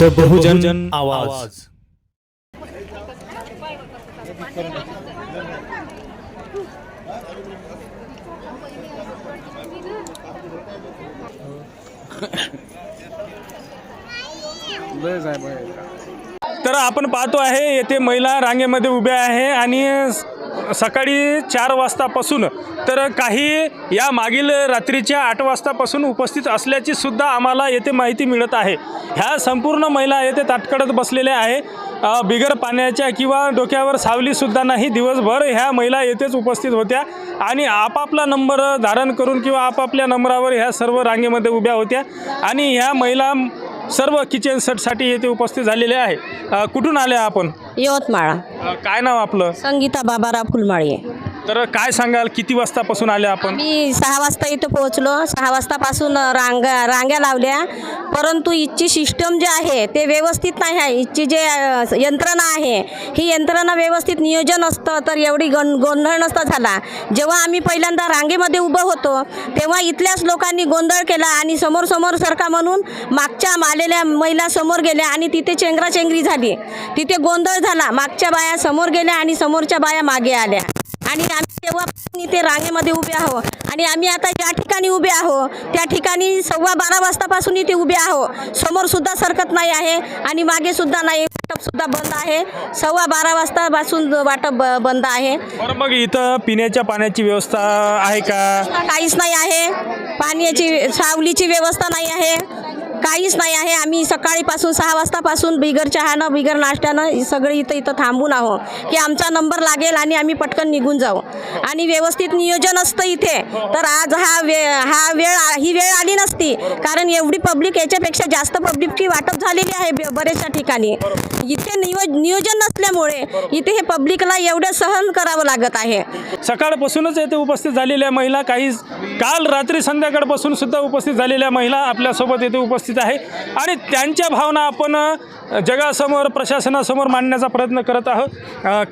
The बहुजन आवाज. तर आपण पाहतो आहे येथे महिला रांगेमध्ये उभ्या आहे आणि सकाळी चार वाजतापासून तर काही या मागील रात्रीच्या आठ वाजतापासून उपस्थित असल्याची सुद्धा आम्हाला येथे माहिती मिळत आहे. ह्या संपूर्ण महिला येथे ताटकडत बसलेल्या आहे. बिगर पाण्याच्या किंवा डोक्यावर सावलीसुद्धा नाही. दिवसभर ह्या महिला येथेच उपस्थित होत्या आणि आपापला नंबर धारण करून किंवा आपापल्या नंबरावर ह्या सर्व रांगेमध्ये उभ्या होत्या आणि ह्या महिला सर्व किचन सेटसाठी येथे उपस्थित झालेल्या आहे. कुठून आले आपण? यवतमाळ. काय नाव आपलं? संगीता बाबाराव फुलमाळी. तर काय सांगाल किती वाजतापासून आले आपण? मी सहा वाजता इथं पोहोचलो. सहा वाजतापासून रांगा रांग्या लावल्या. परंतु इथची सिस्टम जे आहे ते व्यवस्थित नाही आहे. इथची जे यंत्रणा आहे ही यंत्रणा व्यवस्थित नियोजन असतं तर एवढी गण गोंधळ नसता झाला. जेव्हा आम्ही पहिल्यांदा रांगेमध्ये उभं होतो तेव्हा इथल्याच लोकांनी गोंधळ केला आणि समोर समोर सरका म्हणून मागच्या आलेल्या महिला समोर गेल्या आणि तिथे चेंगराचेंगरी झाली. तिथे गोंधळ झाला. मागच्या बाया समोर गेल्या आणि समोरच्या बाया मागे आल्या. आणि आम्ही तेव्हापासून इथे रांगेमध्ये उभे आहो आणि आम्ही आता ज्या ठिकाणी उभे आहो त्या ठिकाणी सव्वा बारा वाजतापासून इथे उभे आहो. समोर सुद्धा सरकत नाही आहे आणि मागे सुद्धा नाही. वाटप सुद्धा बंद आहे. सव्वा बारा वाजतापासून वाटप बंद आहे. बरं मग इथं पिण्याच्या पाण्याची व्यवस्था आहे का? काहीच नाही आहे. पाण्याची सावलीची व्यवस्था नाही आहे. काहीच नाही आहे. आम्ही सकाळीपासून सहा वाजतापासून बिगर चहानं बिगर नाश्त्यानं सगळी इथं इथं थांबून आहो की आमचा नंबर लागेल आणि आम्ही पटकन निघून जाऊ. आणि व्यवस्थित नियोजन असतं इथे. तर आज हा वे हा वेळ ही वेळ आली नसती. कारण एवढी पब्लिक याच्यापेक्षा जास्त पब्लिकची वाटप झालेली आहे बे- बऱ्याचशा ठिकाणी. इथे नियो नियोजन नसल्यामुळे इथे हे पब्लिकला एवढं सहन करावं लागत आहे. सकाळपासूनच येथे उपस्थित झालेल्या महिला काही काल रात्री संध्याकाळपासून सुद्धा उपस्थित झालेल्या महिला आपल्यासोबत येथे उपस्थित आहे. आणि त्यांच्या भावना आपण जगासमोर प्रशासनासमोर मांडण्याचा प्रयत्न करत आहोत.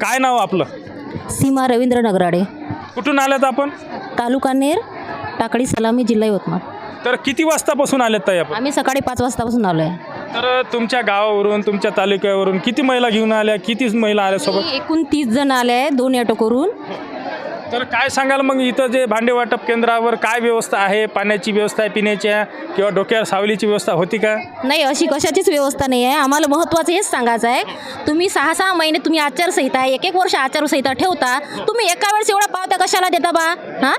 काय नाव आपलं? सीमा रवींद्र नगराडे. कुठून आल्यात आपण? तालुका नेर टाकळी सलामी जिल्हा यवतमाळ. तर किती वाजतापासून आल्यात ताई आपण? आम्ही सकाळी पाच वाजतापासून आलो आहे तर तुमच्या गावावरून तुमच्या तालुक्यावरून किती महिला घेऊन आल्या? किती महिला आल्या सोबत एकूण तीस जण आले आहे दोन ऑटो करून. तर काय सांगाल मग इथं जे भांडे वाटप केंद्रावर काय व्यवस्था आहे? पाण्याची व्यवस्था आहे पिण्याच्या किंवा डोक्यावर सावलीची व्यवस्था होती का? नाही अशी कशाचीच व्यवस्था नाही आहे. आम्हाला महत्त्वाचं हेच सांगायचं आहे. तुम्ही सहा सहा महिने तुम्ही आचारसंहिता एक एक वर्ष आचारसंहिता ठेवता. तुम्ही एका वेळेस एवढा पावत्या कशाला देता बा? हां?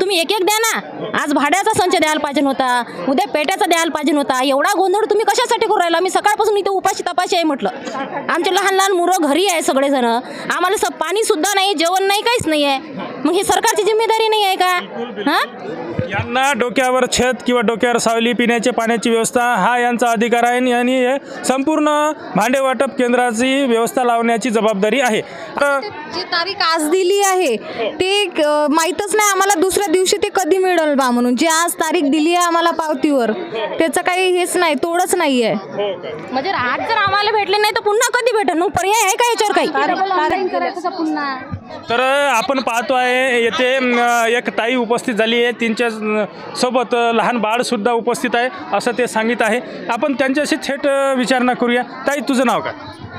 तुम्ही एक एक द्या ना. आज भाड्याचा संच द्यायला पाहिजे होता उद्या पेट्याचा द्यायला पाहिजे होता एवढा गोंधळ तुम्ही कशासाठी करू राहिला? मी सकाळपासून इथे उपाशी तपाशी आहे म्हटलं. आमचे लहान लहान मुलं घरी आहे सगळेजण. आम्हाला स पाणीसुद्धा नाही जेवण नाही काहीच नाही आहे. मग ही सरकारची जिम्मेदारी नाही आहे का? हां? यांना डोक्यावर छत किंवा डोक्यावर सावली पिण्याच्या पाण्याची व्यवस्था हा यांचा अधिकार आहे आणि हे संपूर्ण भांडे वाटप केंद्राची व्यवस्था लावण्याची जबाबदारी आहे. तर जी तारीख आज दिली आहे ते माहीतच नाही आम्हाला दुसऱ्या दिवशी ते कधी मिळेल बा म्हणून. जी आज तारीख दिली आहे आम्हाला पावतीवर त्याचं काही हेच नाही तोडच नाही आहे म्हणजे आज जर आम्हाला भेटले नाही तर पुन्हा कधी भेटेल मग पर्याय आहे का याच्यावर काही? तर आपण पाहतो आहे येथे एक ताई उपस्थित झाली आहे. त्यांच्यासोबत लहान बाळसुद्धा उपस्थित आहे असं ते सांगित आहे. आपण त्यांच्याशी थेट विचारणा करूया. ताई तुझं नाव काय?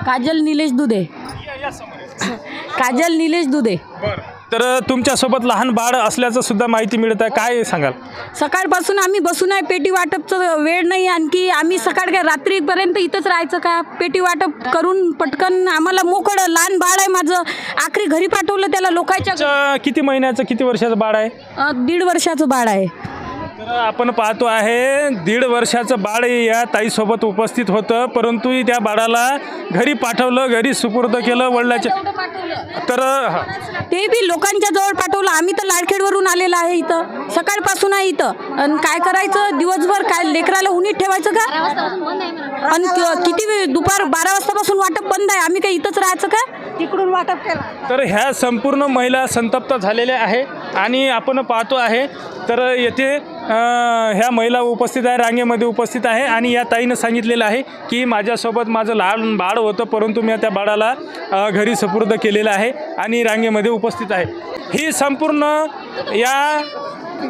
काजल निलेश दुधे. काजल निलेश दुधे. तर तुमच्यासोबत लहान बाळ असल्याचं सुद्धा माहिती मिळत आहे. काय सांगाल? सकाळपासून आम्ही बसून आहे. पेटी वाटपचं वेळ नाही आणखी. आम्ही सकाळ काय रात्रीपर्यंत इथंच राहायचं का? पेटी वाटप करून पटकन आम्हाला मोकळं लहान बाळ आहे माझं. आखरी घरी पाठवलं त्याला लोकांच्या किती महिन्याचं किती वर्षाचं बाळ आहे? दीड वर्षाचं बाळ आहे. तर आपण पाहतो आहे दीड वर्षाचं बाळ या ताईसोबत उपस्थित होतं परंतु त्या बाळाला घरी पाठवलं घरी सुपूर्द केलं वडिलाच्या तर हा. ते बी लोकांच्या जवळ पाठवलं. आम्ही तर लाडखेडवरून आलेलं आहे इथं. सकाळपासून आहे इथं. आणि काय करायचं? दिवसभर काय लेकराला उन्हीत ठेवायचं का? आणि क- किती वेळ? दुपार बारा वाजतापासून वाटप बंद आहे. आम्ही काय इथंच राहायचं का? तिकडून वाटप केलं. तर ह्या संपूर्ण महिला संतप्त झालेल्या आहे. आणि आपण पाहतो आहे तर येथे ह्या महिला उपस्थित आहे रांगेमध्ये उपस्थित आहे आणि या ताईनं सांगितलेलं आहे की माझ्यासोबत माझं लहान बाळ होतं परंतु मी त्या बाळाला घरी सपूर्द केलेलं आहे आणि रांगेमध्ये उपस्थित आहे. ही संपूर्ण या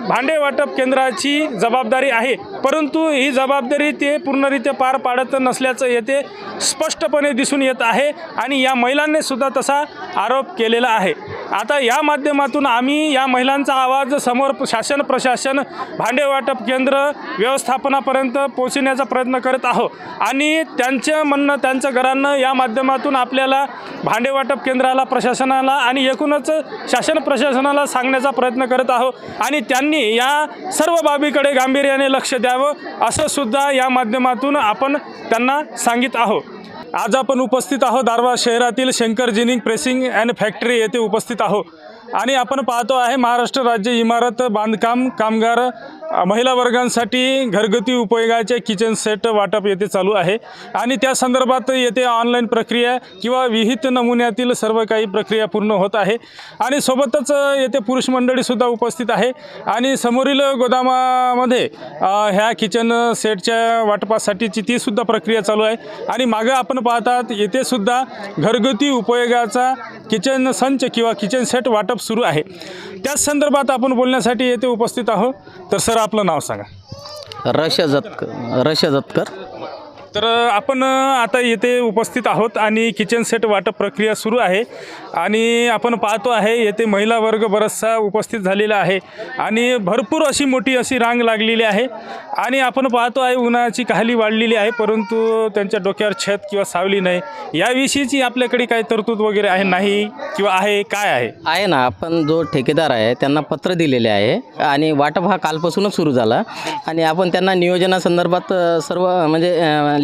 भांडे वाटप केंद्राची जबाबदारी आहे परंतु ही जबाबदारी ते पूर्णरित्या पार पाडत नसल्याचं येथे स्पष्टपणे दिसून येत आहे आणि या महिलांनीसुद्धा तसा आरोप केलेला आहे. आता या माध्यमातून आम्ही या महिलांचा आवाज समोर शासन प्रशासन भांडे वाटप केंद्र व्यवस्थापनापर्यंत पोहोचण्याचा प्रयत्न करत आहोत. आणि त्यांचं म्हणणं त्यांचं घरांना या माध्यमातून आपल्याला भांडे वाटप केंद्राला प्रशासनाला आणि एकूणच शासन प्रशासनाला सांगण्याचा प्रयत्न करत आहोत. आणि त्यांनी या सर्व बाबीकडे गांभीर्याने लक्ष द्यावं असं सुद्धा या माध्यमातून आपण त्यांना सांगित आहोत. आज आपण उपस्थित आहोत दारवा शहरातील Shankar ginning pressing and factory येथे उपस्थित आहोत. आणि आपण पाहतो आहे महाराष्ट्र राज्य इमारत बांधकाम कामगार महिला वर्गांसाठी घरगुती उपयोगाचे किचन सेट वाटप येथे चालू आहे. आणि त्या संदर्भात येथे ऑनलाईन प्रक्रिया किंवा विहित नमुन्यातील सर्व काही प्रक्रिया पूर्ण होत आहे. आणि सोबतच येथे पुरुष मंडळीसुद्धा उपस्थित आहे. आणि समोरील गोदामामध्ये ह्या किचन सेटच्या वाटपासाठीची तीसुद्धा प्रक्रिया चालू आहे. आणि मागं आपण पाहतात येथे सुद्धा घरगुती उपयोगाचा किचन संच किंवा किचन सेट वाटप सुरू आहे. त्याच संदर्भात आपण बोलण्यासाठी येथे उपस्थित आहोत. तर सर आपलं नाव सांगा. रशा जतकर रशा जतकर. तर आपण आता येथे उपस्थित आहोत आणि किचन सेट वाटप प्रक्रिया सुरू आहे. आणि आपण पाहतो आहे येथे महिला वर्ग बराचसा उपस्थित झालेला आहे. आणि भरपूर अशी मोठी अशी रांग लागलेली आहे. आणि आपण पाहतो आहे उन्हाची काहली वाढलेली आहे परंतु त्यांच्या डोक्यावर छत किंवा सावली नाही. याविषयीची आपल्याकडे काही तरतूद वगैरे आहे नाही किंवा आहे काय आहे? आहे ना आपण जो ठेकेदार आहे त्यांना पत्र दिलेले आहे. आणि वाटप हा कालपासूनच सुरू झाला. आणि आपण त्यांना नियोजनासंदर्भात सर्व म्हणजे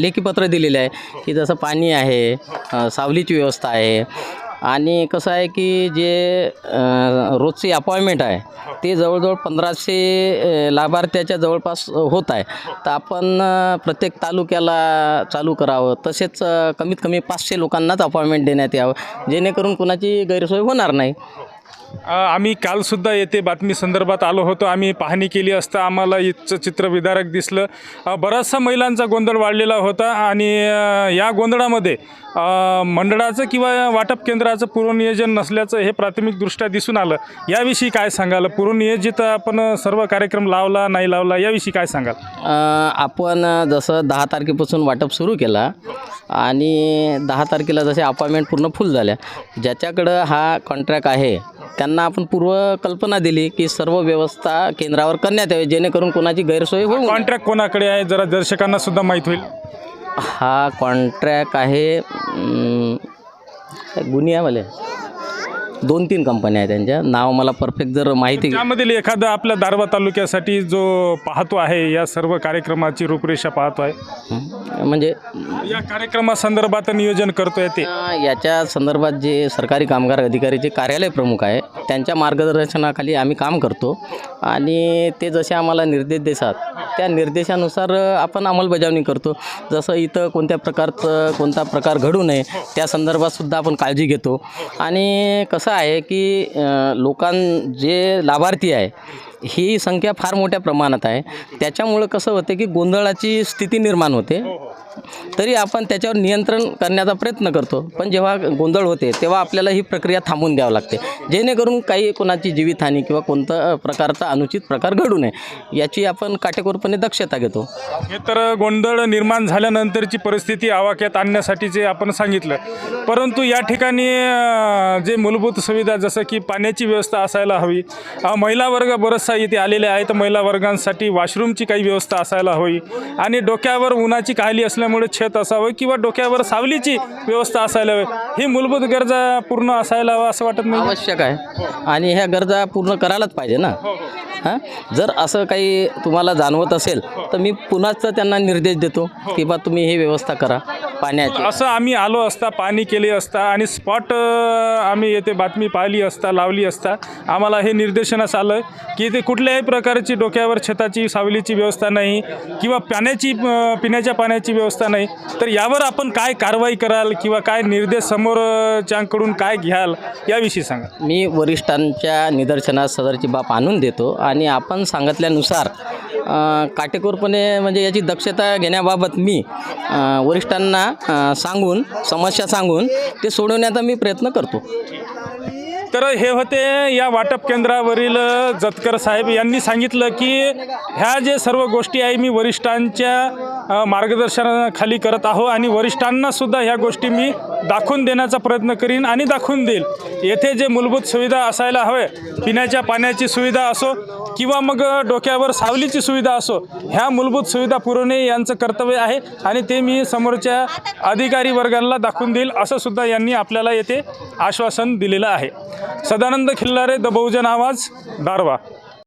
लेखीपत्र दिलेलं दिलेले आहे. की जसं पाणी आहे सावलीची व्यवस्था आहे. आणि कसं आहे की जे रोजची अपॉइंटमेंट आहे ते जवळजवळ पंधराशे लाभार्थ्याच्या जवळपास होत आहे. तर आपण प्रत्येक तालुक्याला चालू करावं. तसेच कमीत कमी पाचशे लोकांनाच अपॉइंटमेंट देण्यात यावं. जेणेकरून कुणाची गैरसोय होणार नाही. आम्ही कालसुद्धा येथे बातमी संदर्भात आलो होतो. आम्ही पाहणी केली असता आम्हाला इथचं चित्र विदारक दिसलं. बराचसा महिलांचा गोंधळ वाढलेला होता आणि या गोंधळामध्ये मंडळाचं किंवा वाटप केंद्राचं पूर्वनियोजन नसल्याचं हे प्राथमिकदृष्ट्या दिसून आलं. याविषयी काय सांगाल? पूर्वनियोजित आपण सर्व कार्यक्रम लावला नाही लावला याविषयी काय सांगाल? आपण जसं दहा तारखेपासून वाटप सुरू केला आणि दहा तारखेला जसे अपॉइंटमेंट पूर्ण फुल झाल्या. ज्याच्याकडं हा कॉन्ट्रॅक्ट आहे त्यांना आपण पूर्व कल्पना दिली की सर्व व्यवस्था केंद्रावर करण्यात यावी जेणेकरून कोणाची गैरसोय नये. कॉन्ट्रॅक्ट कोणाकडे आहे? जरा दर्शकांना सुद्धा माहीत होईल. हा कॉन्ट्रॅक्ट आहे गुन्हे आहे मला दोन तीन कंपन्या आहेत त्यांच्या. नाव मला परफेक्ट जर माहिती त्यामधील एखादा आपल्या दारवा तालुक्यासाठी जो पाहतो आहे या सर्व कार्यक्रमाची रूपरेषा पाहतो आहे. म्हणजे या कार्यक्रमासंदर्भात नियोजन करतोय ते. याच्या संदर्भात जे सरकारी कामगार अधिकारीचे कार्यालय प्रमुख आहे त्यांच्या मार्गदर्शनाखाली आम्ही काम करतो. आणि ते जसे आम्हाला निर्देश देतात त्या निर्देशानुसार आपण अंमलबजावणी करतो. जसं इथं कोणत्या प्रकारचं कोणता प्रकार घडू नये त्या संदर्भातसुद्धा आपण काळजी घेतो. आणि कसं आहे की लोकां जे लाभार्थी आहे ही संख्या फार मोठ्या प्रमाणात आहे. त्याच्यामुळं कसं होते की गोंधळाची स्थिती निर्माण होते. तरी आपण त्याच्यावर नियंत्रण करण्याचा प्रयत्न करतो. पण जेव्हा गोंधळ होते तेव्हा आपल्याला ही प्रक्रिया थांबून द्यावं लागते. जेणेकरून काही कोणाची जीवितहानी किंवा कोणता प्रकारचा अनुचित प्रकार घडू नये याची आपण काटेकोरपणे दक्षता घेतो. हे तर गोंधळ निर्माण झाल्यानंतरची परिस्थिती आवाक्यात आणण्यासाठीचे आपण सांगितलं. परंतु या ठिकाणी जे मूलभूत सुविधा जसं की पाण्याची व्यवस्था असायला हवी. महिला वर्ग बरंचसा इथे आलेले आहेत. महिला वर्गांसाठी वॉशरूमची काही व्यवस्था असायला हवी. आणि डोक्यावर उन्हाची काहली असल्यामुळे छत असावं किंवा डोक्यावर सावलीची व्यवस्था असायला हवी. ही मूलभूत गरजा पूर्ण असायला हवं असं वाटत नाही आवश्यक आहे. आणि ह्या गरजा पूर्ण करायलाच पाहिजे ना? हां जर असं काही तुम्हाला जाणवत असेल तर मी पुन्हाच त्यांना निर्देश देतो की बा तुम्ही ही व्यवस्था करा पाण्याची. असं आम्ही आलो असता पाणी केले असता आणि स्पॉट आम्ही येथे बातमी पाहिली असता लावली असता आम्हाला हे निर्देशनास आलं की इथे कुठल्याही प्रकारची डोक्यावर छताची सावलीची व्यवस्था नाही किंवा पाण्याची पिण्याच्या पाण्याची व्यवस्था नाही. तर यावर आपण काय कारवाई कराल किंवा काय निर्देश समोरच्यांकडून काय घ्याल याविषयी सांगा. मी वरिष्ठांच्या निदर्शनास सदरची बाब आणून देतो आणि आपण सांगितल्यानुसार काटेकोरपणे म्हणजे याची दक्षता घेण्याबाबत मी वरिष्ठांना सांगून समस्या सांगून ते सोडवण्याचा मी प्रयत्न करतो. तर हे होते या वाटप केंद्रावरील जतकर साहेब यांनी सांगितलं की ह्या जे सर्व गोष्टी आहे मी वरिष्ठांच्या मार्गदर्शनाखाली करत आहो आणि वरिष्ठांनासुद्धा ह्या गोष्टी मी दाखवून देण्याचा प्रयत्न करीन आणि दाखवून देईल. येथे जे मूलभूत सुविधा असायला हवे पिण्याच्या पाण्याची सुविधा असो किंवा मग डोक्यावर सावलीची सुविधा असो ह्या मूलभूत सुविधा पुरवणे यांचं कर्तव्य आहे आणि ते मी समोरच्या अधिकारी वर्गांना दाखवून देईल असं सुद्धा यांनी आपल्याला येथे आश्वासन दिलेलं आहे. सदानंद खिल्लारे द बहुजन आवाज दारवा